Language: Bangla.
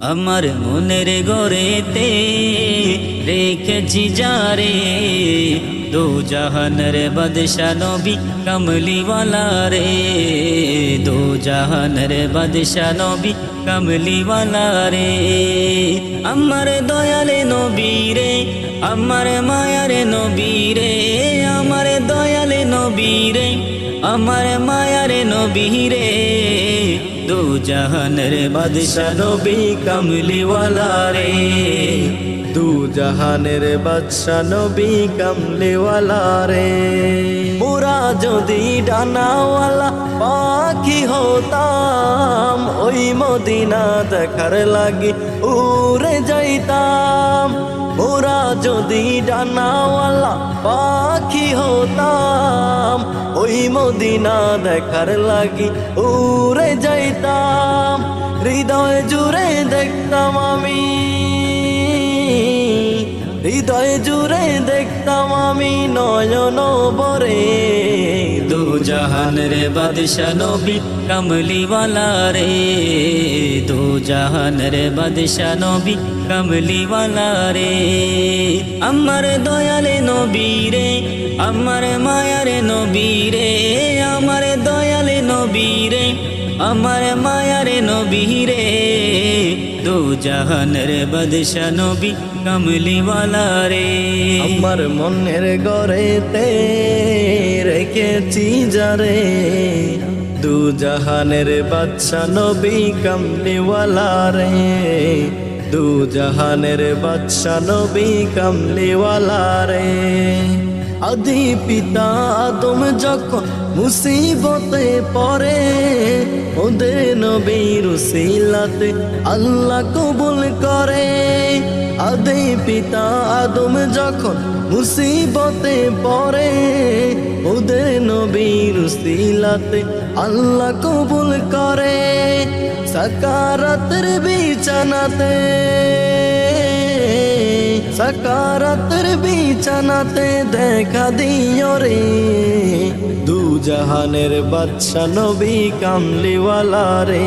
আমার মনের গড়েতে রেখেছি যারে দু জাহানের বাদশা নবী কমলিওয়ালা রে। দু জাহানের বাদশা নবী কমলিওয়ালা রে। আমার দয়ালে নবী রে, আমার মায়ার নবী রে। আমার দয়ালে নবী রে, আমার মায়ার নবী রে। জাহানের বাদশা নবী কমলিওয়ালা রে। দু জাহানের বাদশা নবী কামলেওয়ালা রে। মোরা যদি ডানাওয়ালা পাখি হতাম ওই মদিনা দেখার লাগি উড়ে যাইতাম। মোরা যদি ডানাওয়ালা পাখি হতাম ওই মদিনা দেখার লাগি উড়ে যাইতাম, হৃদয় জুড়ে দেখতাম আমি। হৃদয় জুড়ে দেখতাম আমি নয়ন বরে দু জাহানের বাদশা নবী কমলিওয়ালা রে। দু জাহানের বাদশা নবী কমলিওয়ালা রে। আমার দয়ালে নবী রে আমার মায়ার নবী রে, আমার দয়ালে নবী রে, আমার মায়ার নবী রে। দু জাহানের বাদশা নবী কমলিওয়ালা রে। আমার মনের গড়েতে রেখেছি যারে দু জাহানের বাদশা নবী কামলিওয়ালা রে। দু জাহানের বাদশা নবী কামলিওয়ালা রে। আদি পিতা আদম যখন মুসিবতে পড়ে ওদের নবীর উসিলাতে আল্লাহ কবুল করে। আদি পিতা আদম যখন মুসিবতে পড়ে ওদের নবীর উসিলাতে আল্লাহ কবুল করে। সাকারাতের বিছানাতে সাকারাতের বিছানাতে দেখা দিও রে দু জাহানের বাদশা নবী কামলিওয়ালা রে